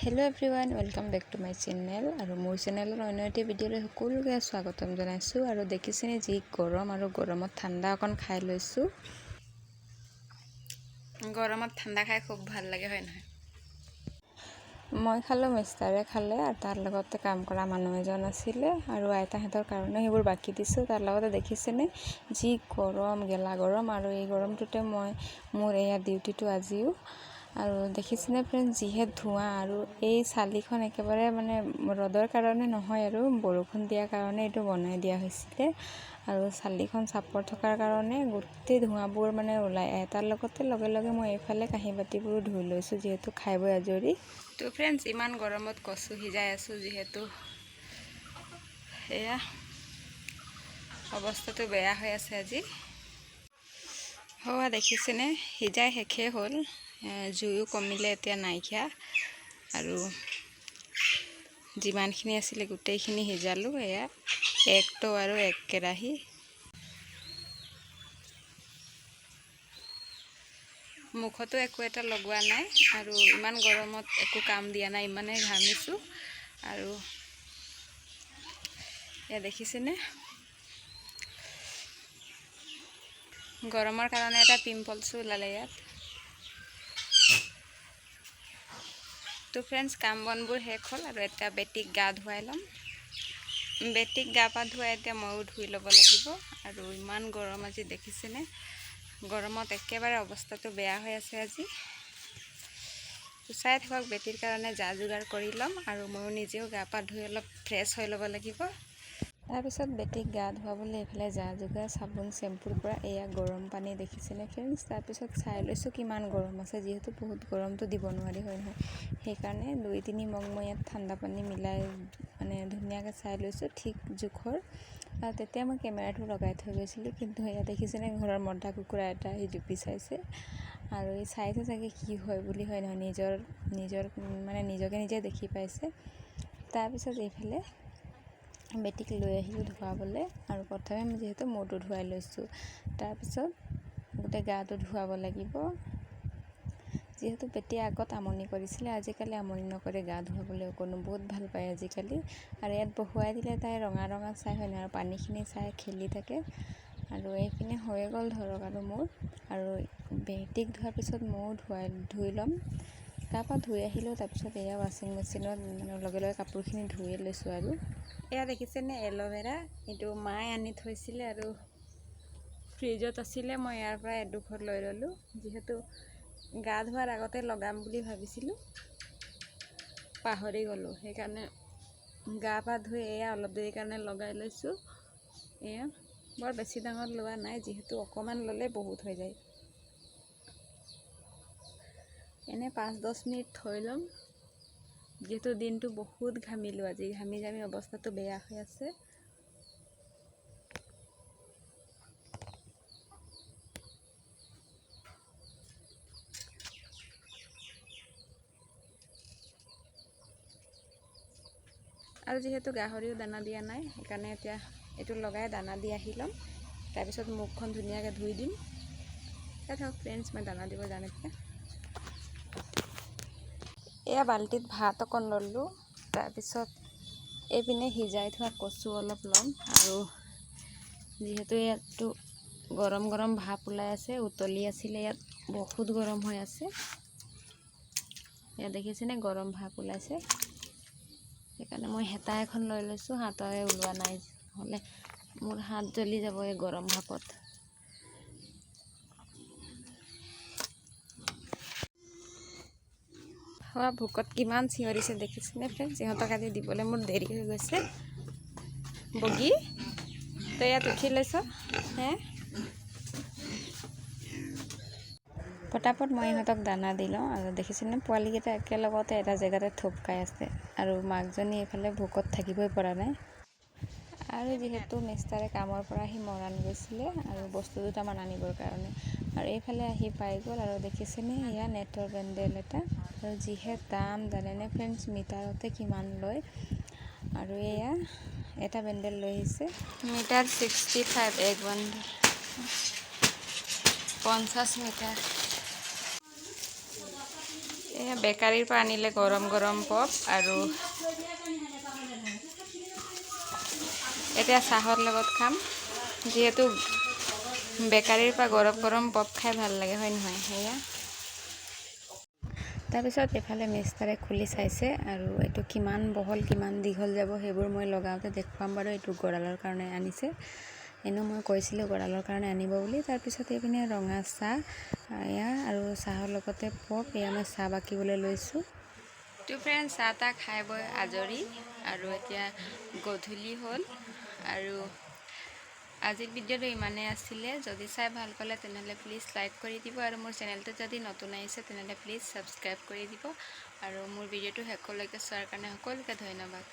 Hello' everyone welcome back to my channel আৰু মোৰ চেনেলৰ অন্য এটি ভিডিঅ'লৈ সকলোকে স্বাগতম জনাইছোঁ আৰু দেখিছেনে যি গৰম আৰু গৰমত ঠাণ্ডা অকণ খাই লৈছোঁ গৰমত ঠাণ্ডা খাই খুব ভালো লাগে হয় নহয় মই খালোঁ মিষ্টাৰে খালে আৰু তাৰ লগতে কাম কৰা মানুহ এজন আছিলে আৰু আইতাহঁতৰ কাৰণে সেইবোৰ বাকি দিছোঁ তাৰ লগতে দেখিছেনে যি গৰম গেলা গৰম আৰু এই গৰমটোতে মই মোৰ এয়া ডিউটিটো আজিও আৰু দেখিছেনে ফ্ৰেণ্ড যিহে ধোঁৱা আৰু এই চালিখন একেবাৰে মানে ৰ'দৰ কাৰণে নহয় আৰু বৰষুণ দিয়াৰ কাৰণে এইটো বনাই দিয়া হৈছিলে। আৰু চালিখন চাপৰ থকাৰ কাৰণে গোটেই ধোঁৱাবোৰ মানে আহে। তাৰ লগতে লগে লগে মই এইফালে কাঁহী বাতিবোৰো ধুই লৈছোঁ যিহেতু খাই বৈ আজৰি। তো ফ্ৰেণ্ডছ ইমান গৰমত কচু সিজাই আছোঁ যিহেতু। এয়া, অৱস্থাটো বেয়া হৈ আছে আজি। হোৱা দেখিছেনে? সিজাই শেষেই হ'ল। জুইও কমিলে এতিয়া নাইকিয়া। আৰু যিমানখিনি আছিলে গোটেইখিনি সিজালোঁ, এয়া একটো আৰু এক কেৰাহী। মুখতো একো এটা লগোৱা নাই আৰু ইমান গৰমত একো কাম দিয়া নাই ইমানেই ঘামিছোঁ। আৰু এয়া দেখিছেনে? গৰমৰ কাৰণে এটা পিম্পলছো ওলালে ইয়াত। তো ফ্ৰেণ্ডছ কাম বনবোৰ শেষ হ'ল আৰু এতিয়া বেটিক গা ধুৱাই ল'ম। বেটিক গা পা ধুৱাই এতিয়া ময়ো ধুই ল'ব লাগিব আৰু ইমান গৰম আজি দেখিছেনে? গৰমত একেবাৰে অৱস্থাটো বেয়া হৈ আছে আজি। চাই থাকক, বেটীৰ কাৰণে যা যোগাৰ কৰি ল'ম আৰু ময়ো নিজেও গা পা ধুই অলপ ফ্ৰেছ হৈ ল'ব লাগিব। তাৰপিছত বেটিক গা ধুৱাবলৈ এইফালে যা যোগাৰ, চাবোন চেম্পুৰ পৰা এয়া গৰম পানী দেখিছেনে ফ্ৰেণ্ডছ তাৰপিছত চাই লৈছোঁ কিমান গৰম আছে, যিহেতু বহুত গৰমটো দিব নোৱাৰি, হয় নহয়? সেইকাৰণে দুই তিনি মগ মই ইয়াত ঠাণ্ডা পানী মিলাই মানে ধুনীয়াকৈ চাই লৈছোঁ ঠিক জোখৰ। আৰু তেতিয়া মই কেমেৰাটো লগাই থৈ গৈছিলোঁ, কিন্তু এয়া দেখিছেনে ঘৰৰ মতা কুকুৰা এটা আহি জুপি চাইছে। আৰু এই চাইছে চাগে কি হয় বুলি, হয় নহয়? নিজৰ নিজৰ মানে নিজকে নিজে দেখি পাইছে। তাৰপিছত এইফালে বেটিক লৈ আহিলোঁ ধুৱাবলৈ আৰু প্ৰথমে যিহেতু মূৰটো ধুৱাই লৈছোঁ, তাৰপিছত গোটেই গাটো ধুৱাব লাগিব। যিহেতু বেটিয়ে আগত আমনি কৰিছিলে, আজিকালি আমনি নকৰে গা ধুৱাবলৈ অকণো বহুত ভালো পায় আজিকালি। আৰু ইয়াত বহুৱাই দিলে তাই ৰঙা ৰঙা চাই হয় আৰু পানীখিনি চাই খেলি থাকে। আৰু এইপিনে হৈ গ'ল ধৰক আৰু মোৰ। আৰু বেটিক ধোৱাৰ পিছত ময়ো ধুৱাই, ধুই ল'ম। পা ধুই আহিলোঁ, তাৰপিছত এয়া ৱাশ্বিং মেচিনত মানে লগে লগে কাপোৰখিনি ধুই লৈছোঁ আৰু। এয়া দেখিছেনে, এল'ভেৰা? এইটো মায়ে আনি থৈছিলে আৰু ফ্ৰিজত আছিলে, মই ইয়াৰ পৰা এডোখৰ লৈ ল'লোঁ। যিহেতু গা ধোৱাৰ আগতে লগাম বুলি ভাবিছিলোঁ, পাহৰি গ'লোঁ। সেইকাৰণে গা পা ধুই এয়া অলপ দেৰিৰ কাৰণে লগাই লৈছোঁ। এয়া বৰ বেছি ডাঙৰ লোৱা নাই, যিহেতু অকণমান ল'লে বহুত হৈ যায়। এনে পাঁচ দহ মিনিট থৈ ল'ম। যিহেতু দিনটো বহুত ঘামিলোঁ আজি। ঘামি ঘামি অৱস্থাটো বেয়া হৈ আছে। আৰু যিহেতু গাহৰিও দানা দিয়া নাই, সেইকাৰণে এতিয়া এইটো লগাই দানা দি আহি ল'ম। তাৰপিছত মুখখন ধুনীয়াকৈ ধুই দিম। থাকক ফ্ৰেণ্ডছ মই দানা দিব যাম এতিয়া। এয়া বাল্টিত ভাত অকণ ল'লোঁ, তাৰপিছত এইপিনে সিজাই থোৱা কচু অলপ ল'ম আৰু যিহেতু ইয়াতো গৰম গৰম ভাপ ওলাই আছে, উতলি আছিলে ইয়াত, বহুত গৰম হৈ আছে। ইয়াত দেখিছেনে গৰম ভাপ ওলাইছে? সেইকাৰণে মই হেতা এখন লৈ লৈছোঁ, হাতৰে ওলোৱা নাই, নহ'লে মোৰ হাত জ্বলি যাব এই গৰম ভাপত। হোৱা ভোকত কিমান চিঞৰিছে দেখিছেনে ফ্ৰেণ্ড সিহঁতক আজি দিবলৈ মোৰ দেৰি হৈ গৈছে। বগী, তই ইয়াত উঠি লৈছ, হে? পটাপট মই ইহঁতক দানা দি লওঁ আৰু দেখিছেনে পোৱালিকেইটা একেলগতে এটা জেগাতে থোপ খাই আছে। আৰু মাকজনী এইফালে ভোকত থাকিবই পৰা নাই। আৰু যিহেতু মিষ্টাৰে কামৰ পৰা আহি মৰাণ গৈছিলে আৰু বস্তু দুটামান আনিবৰ কাৰণে। আৰু এইফালে আহি পাই গ'ল আৰু দেখিছেনে, এয়া নেটৰ বেণ্ডেল এটা। আৰু যিহে দাম জানেনে ফ্ৰেণ্ডছ, মিটাৰতে কিমান লয়। আৰু এয়া এটা বেণ্ডেল লৈ আহিছে। মিটাৰ ছিক্সটি ফাইভ, এক বাণ্ডেল পঞ্চাছ মিটাৰ। এয়া বেকাৰীৰ পৰা আনিলে গৰম গৰম পপ আৰু এতিয়া চাহৰ লগত খাম। যিহেতু বেকাৰীৰ পৰা গৰম গৰম পপ খাই ভালো লাগে, হয় নহয়? সেয়া। তাৰপিছত এইফালে মিষ্টাৰে খুলি চাইছে আৰু এইটো কিমান বহল, কিমান দীঘল যাব সেইবোৰ মই লগাওঁতে দেখুৱাম বাৰু, এইটো গঁড়ালৰ কাৰণে আনিছে। এনেও মই কৈছিলোঁ গঁড়ালৰ কাৰণে আনিব বুলি। তাৰপিছত এইপিনে ৰঙা চাহ, এয়া আৰু চাহৰ লগতে পপ, এয়া মই চাহ বাকিবলৈ লৈছোঁ। তো ফ্ৰেণ্ড চাহ তাহ খাই বৈ আজৰি। আৰু এতিয়া গধূলি হ'ল। আৰু আজিৰ ভিডিঅ'টো ইমানেই আছিলে। যদি চাই ভালো পালে তেনেহ'লে প্লিজ লাইক কৰি দিব আৰু মোৰ চেনেলটো যদি নতুন আহিছে তেনেহ'লে প্লিজ ছাবস্ক্ৰাইব কৰি দিব। আৰু মোৰ ভিডিঅ'টো শেষলৈকে চোৱাৰ কাৰণে সকলোকে ধন্যবাদ।